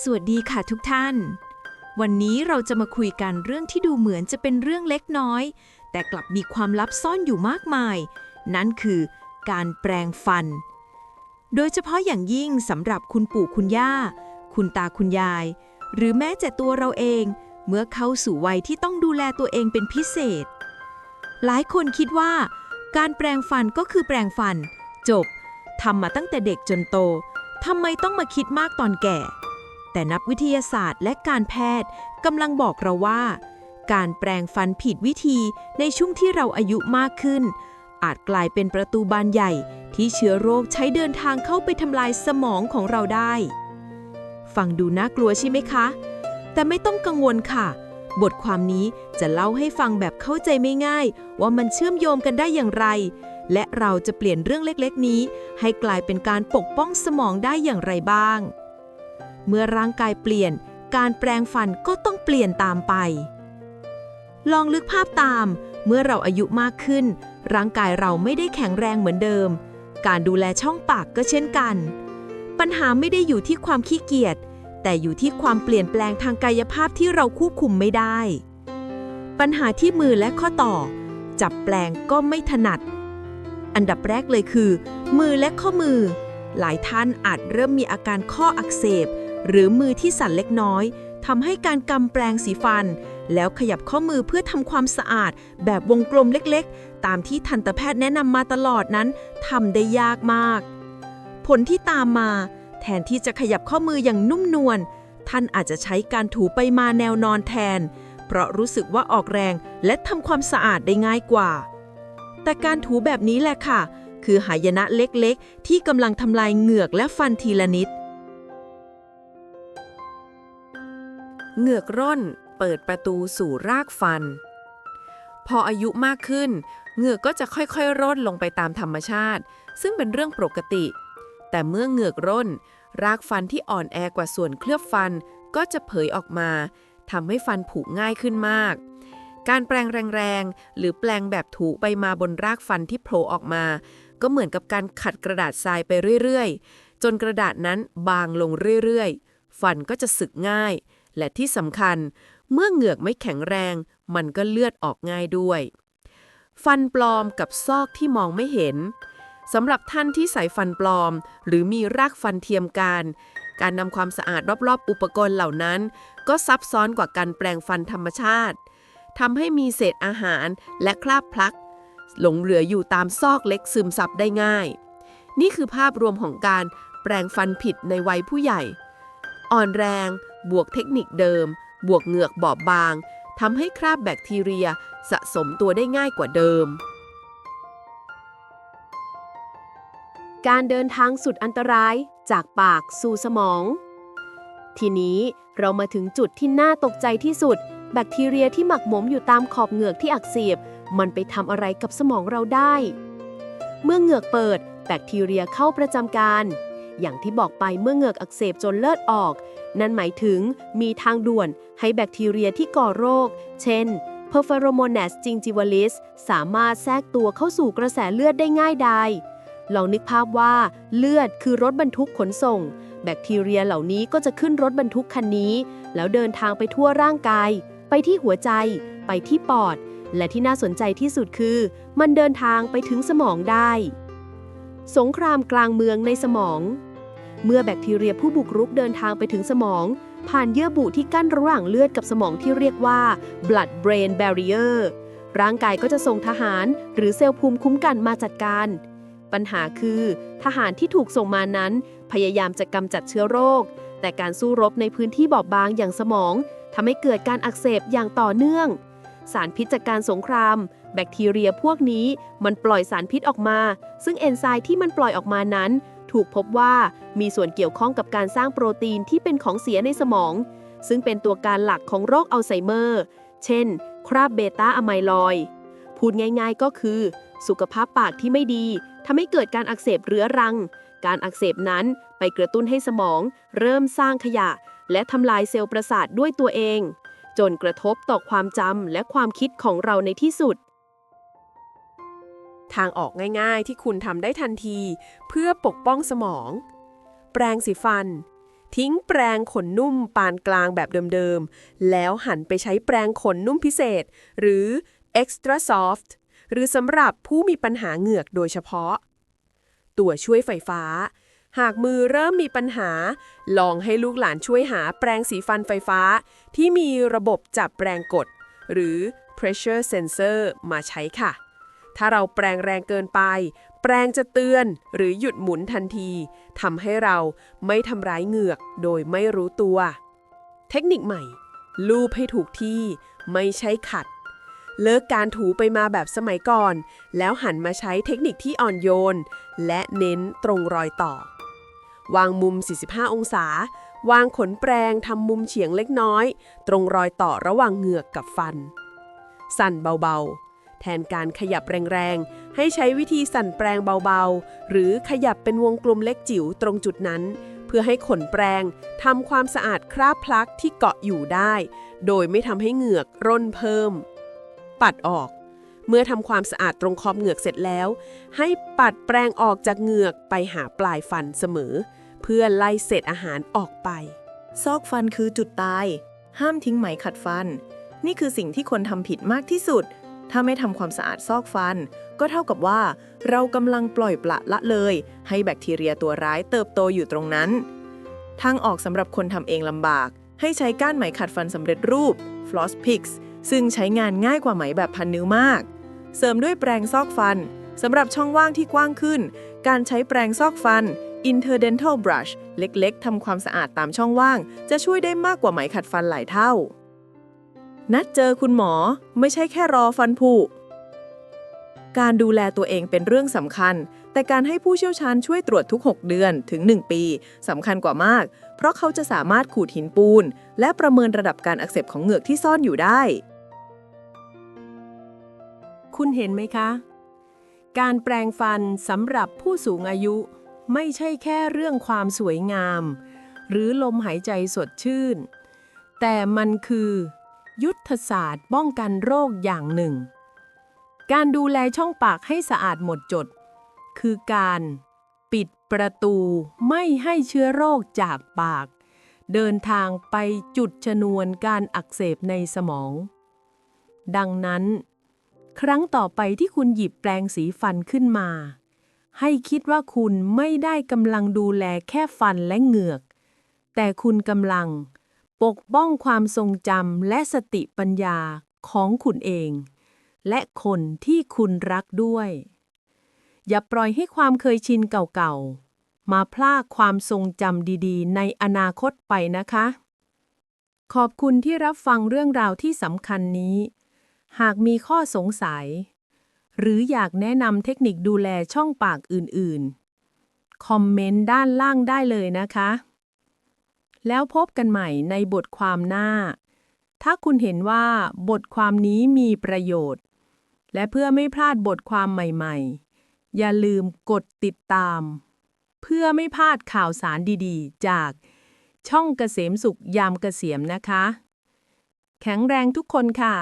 สวัสดีค่ะทุกท่าน วันนี้เราจะมาคุยกันเรื่องที่ดูเหมือนจะเป็นเรื่องเล็กน้อย แต่กลับมีความลับซ่อนอยู่มากมาย นั่นคือการแปรงฟัน โดยเฉพาะอย่างยิ่งสำหรับคุณปู่คุณย่า คุณตาคุณยาย หรือแม้แต่ตัวเราเอง เมื่อเข้าสู่วัยที่ต้องดูแลตัวเองเป็นพิเศษ หลายคนคิดว่า การแปรงฟันก็คือแปรงฟัน จบทำมาตั้งแต่เด็กจนโตทำไมต้องมาคิดมากตอนแก่ แต่นักวิทยาศาสตร์และการแพทย์กำลังบอกเราว่า การแปรงฟันผิดวิธีในช่วงที่เราอายุมากขึ้น อาจกลายเป็นประตูบานใหญ่ที่เชื้อโรคใช้เดินทางเข้าไปทำลายสมองของเราได้ ฟังดูน่ากลัวใช่ไหมคะ แต่ไม่ต้องกังวลค่ะ บทความนี้จะเล่าให้ฟังแบบเข้าใจไม่ง่าย ว่ามันเชื่อมโยงกันได้อย่างไร และเราจะเปลี่ยนเรื่องเล็กๆ นี้ ให้กลายเป็นการปกป้องสมองได้อย่างไรบ้าง เมื่อร่างกายเปลี่ยน การแปลงฟันก็ต้องเปลี่ยนตามไป ลองลึกภาพตาม เมื่อเราอายุมากขึ้น ร่างกายเราไม่ได้แข็งแรงเหมือนเดิม การดูแลช่องปากก็เช่นกัน ปัญหาไม่ได้อยู่ที่ความขี้เกียจ แต่อยู่ที่ความเปลี่ยนแปลงทางกายภาพที่เราควบคุมไม่ได้ ปัญหาที่มือและข้อต่อ จับแปลงก็ไม่ถนัด อันดับแรกเลยคือ มือและข้อมือหลายท่านอาจเริ่มมีอาการข้ออักเสบ หรือมือที่สั่นเล็กน้อยทำให้การกำแปลงสีฟัน แล้วขยับข้อมือเพื่อทำความสะอาด แบบวงกลมเล็กๆ ตามที่ทันตแพทย์แนะนำมาตลอดนั้นทำได้ยากมาก ผลที่ตามมา แทนที่จะขยับข้อมืออย่างนุ่มนวลท่านอาจจะใช้การถูไปมาแนวนอนแทน เพราะรู้สึกว่าออกแรงและทำความสะอาดได้ง่ายกว่า แต่การถูแบบนี้แหละค่ะ คือหายนะเล็กๆ ที่กำลังทำลายเหงือกและฟันทีละนิด เหงือกร่น เปิดประตูสู่รากฟัน พออายุมากขึ้น เหงือกก็จะค่อยๆ ร่นลงไปตามธรรมชาติ ซึ่งเป็นเรื่องปกติ แต่เมื่อเหงือกร่น รากฟันที่อ่อนแอกว่าส่วนเคลือบฟันก็จะเผยออกมาทำให้ฟันผุง่ายขึ้นมาก การแปลงแรงๆ หรือแปลงแบบถูไปมาบนรากฟันที่โผล่ออกมา ก็เหมือนกับการขัดกระดาษทรายไปเรื่อยๆ จนกระดาษนั้นบางลงเรื่อยๆ ฟันก็จะสึกง่าย และที่สำคัญ เมื่อเหงือกไม่แข็งแรง มันก็เลือดออกง่ายด้วย ฟันปลอมกับซอกที่มองไม่เห็นสำหรับท่านที่ใส่ฟันปลอม หรือมีรากฟันเทียมการ การนำความสะอาดรอบๆ อุปกรณ์เหล่านั้น ก็ซับซ้อนกว่าการแปลงฟันธรรมชาติทำให้มีเศษอาหารและคราบพลัก หลงเหลืออยู่ตามซอกเล็กซึมซับได้ง่าย นี่คือภาพรวมของการแปลงฟันผิดในวัยผู้ใหญ่ อ่อนแรง บวกเทคนิคเดิม บวกเหงือกบอบบางทำให้คราบแบคทีเรียสะสมตัวได้ง่ายกว่าเดิม การเดินทางสุดอันตรายจากปากสู่สมอง ทีนี้เรามาถึงจุดที่น่าตกใจที่สุด แบคทีเรียที่หมักหมมอยู่ตามขอบเหงือกที่อักเสบมันไปทำอะไรกับสมองเราได้ เมื่อเหงือกเปิด แบคทีเรียเข้าประจำการ อย่างที่บอกไปเมื่อเหงือกอักเสบจนเลือดออก นั่นหมายถึงมีทางด่วนให้แบคทีเรียที่ก่อโรค เช่น Perpheromonas gingivalis สามารถแทรกตัวเข้าสู่กระแสเลือดได้ง่ายดายลองนึกภาพว่าเลือดคือรถบรรทุกขนส่ง แบคทีเรียเหล่านี้ก็จะขึ้นรถบรรทุกคันนี้ แล้วเดินทางไปทั่วร่างกาย ไปที่หัวใจ ไปที่ปอด และที่น่าสนใจที่สุดคือ มันเดินทางไปถึงสมองได้ สงครามกลางเมืองในสมอง เมื่อแบคทีเรียผู้บุกรุกเดินทางไปถึงสมอง ผ่านเยื่อบุที่กั้นระหว่างเลือดกับสมองที่เรียกว่า blood brain barrier ร่างกายก็จะส่งทหาร หรือเซลล์ภูมิคุ้มกันมาจัดการ ปัญหาคือ ทหารที่ถูกส่งมานั้น พยายามจะกำจัดเชื้อโรค แต่การสู้รบในพื้นที่บอบบางอย่างสมองทำให้เกิดการอักเสบอย่างต่อเนื่อง สารพิษจากการสงคราม แบคทีเรียพวกนี้มันปล่อยสารพิษออกมา ซึ่งเอนไซม์ที่มันปล่อยออกมานั้น ถูกพบว่ามีส่วนเกี่ยวข้องกับการสร้างโปรตีนที่เป็นของเสียในสมอง ซึ่งเป็นตัวการหลักของโรคอัลไซเมอร์ เช่น คราบเบต้าอะไมลอยด์พูดง่ายๆก็คือ สุขภาพปากที่ไม่ดีทำให้เกิดการอักเสบเรื้อรัง การอักเสบนั้นไปกระตุ้นให้สมอง เริ่มสร้างขยะ และทำลายเซลล์ประสาทด้วยตัวเอง จนกระทบต่อความจำและความคิดของเราในที่สุด ทางออกง่ายๆ ที่คุณทำได้ทันที เพื่อปกป้องสมอง แปรงสีฟัน ทิ้งแปรงขนนุ่มปานกลางแบบเดิมๆ แล้วหันไปใช้แปรงขนนุ่มพิเศษ หรือ extra soft หรือสำหรับผู้มีปัญหาเหงือกโดยเฉพาะ ตัวช่วยไฟฟ้า หากมือเริ่มมีปัญหา ลองให้ลูกหลานช่วยหาแปรงสีฟันไฟฟ้า ที่มีระบบจับแปรงกด หรือ pressure sensor มาใช้ค่ะ ถ้าเราแปรงแรงเกินไป แปรงจะเตือนหรือหยุดหมุนทันทีทำให้เราไม่ทำร้ายเหงือกโดยไม่รู้ตัว เทคนิคใหม่ ลูบให้ถูกที่ ไม่ใช่ขัด เลิกการถูไปมาแบบสมัยก่อน แล้วหันมาใช้เทคนิคที่อ่อนโยน และเน้นตรงรอยต่อ วางมุม 45 องศา วางขนแปรงทำมุมเฉียงเล็กน้อย ตรงรอยต่อระหว่างเหงือกกับฟัน สั่นเบาๆ แทนการขยับแรงๆ ให้ใช้วิธีสั่นแปรงเบาๆ หรือขยับเป็นวงกลมเล็กจิ๋วตรงจุดนั้น เพื่อให้ขนแปรงทำความสะอาดคราบพลักที่เกาะอยู่ได้ โดยไม่ทำให้เหงือกร่นเพิ่ม ปัดออก เมื่อทำความสะอาดตรงขอบเหงือกเสร็จแล้ว ให้ปัดแปรงออกจากเหงือกไปหาปลายฟันเสมอ เพื่อไล่เศษอาหารออกไป ซอกฟันคือจุดตาย ห้ามทิ้งไหมขัดฟัน นี่คือสิ่งที่คนทำผิดมากที่สุด ถ้าไม่ทำความสะอาดซอกฟัน ก็เท่ากับว่า เรากำลังปล่อยปละละเลย ให้แบคทีเรียตัวร้ายเติบโตอยู่ตรงนั้น ทางออกสำหรับคนทำเองลำบาก ให้ใช้ก้านไหมขัดฟันสำเร็จรูป floss picks ซึ่งใช้งานง่ายกว่าไหมแบบพันนิ้วมาก เสริมด้วยแปรงซอกฟันสำหรับช่องว่างที่กว้างขึ้น การใช้แปรงซอกฟัน interdental brush เล็กๆทำความสะอาดตามช่องว่าง จะช่วยได้มากกว่าไหมขัดฟันหลายเท่า นัดเจอคุณหมอไม่ใช่แค่รอฟันผุ การดูแลตัวเองเป็นเรื่องสำคัญ แต่การให้ผู้เชี่ยวชาญช่วยตรวจทุก 6 เดือนถึง 1 ปีสำคัญกว่ามาก เพราะเขาจะสามารถขูดหินปูน และประเมินระดับการอักเสบของเหงือกที่ซ่อนอยู่ได้ คุณเห็นไหมคะ การแปรงฟันสำหรับผู้สูงอายุ ไม่ใช่แค่เรื่องความสวยงาม หรือลมหายใจสดชื่น แต่มันคือ ยุทธศาสตร์ป้องกันโรคอย่างหนึ่ง การดูแลช่องปากให้สะอาดหมดจด คือการปิดประตูไม่ให้เชื้อโรคจากปาก เดินทางไปจุดชนวนการอักเสบในสมอง ดังนั้น ครั้งต่อไปที่คุณหยิบแปรงสีฟันขึ้นมา ให้คิดว่าคุณไม่ได้กำลังดูแลแค่ฟันและเหงือก แต่คุณกำลัง ปกป้องความทรงจำและสติปัญญาของคุณเอง และคนที่คุณรักด้วย อย่าปล่อยให้ความเคยชินเก่าๆ มาพลากความทรงจำดีๆ ในอนาคตไปนะคะ ขอบคุณที่รับฟังเรื่องราวที่สำคัญนี้ หากมีข้อสงสัย หรืออยากแนะนำเทคนิคดูแลช่องปากอื่นๆ คอมเมนต์ด้านล่างได้เลยนะคะ แล้วพบกันใหม่ในบทความหน้า ถ้าคุณเห็นว่าบทความนี้มีประโยชน์ และเพื่อไม่พลาดบทความใหม่ๆ อย่าลืมกดติดตาม เพื่อไม่พลาดข่าวสารดีๆ จากช่องเกษมสุขยามเกษียมนะคะ แข็งแรงทุกคนค่ะ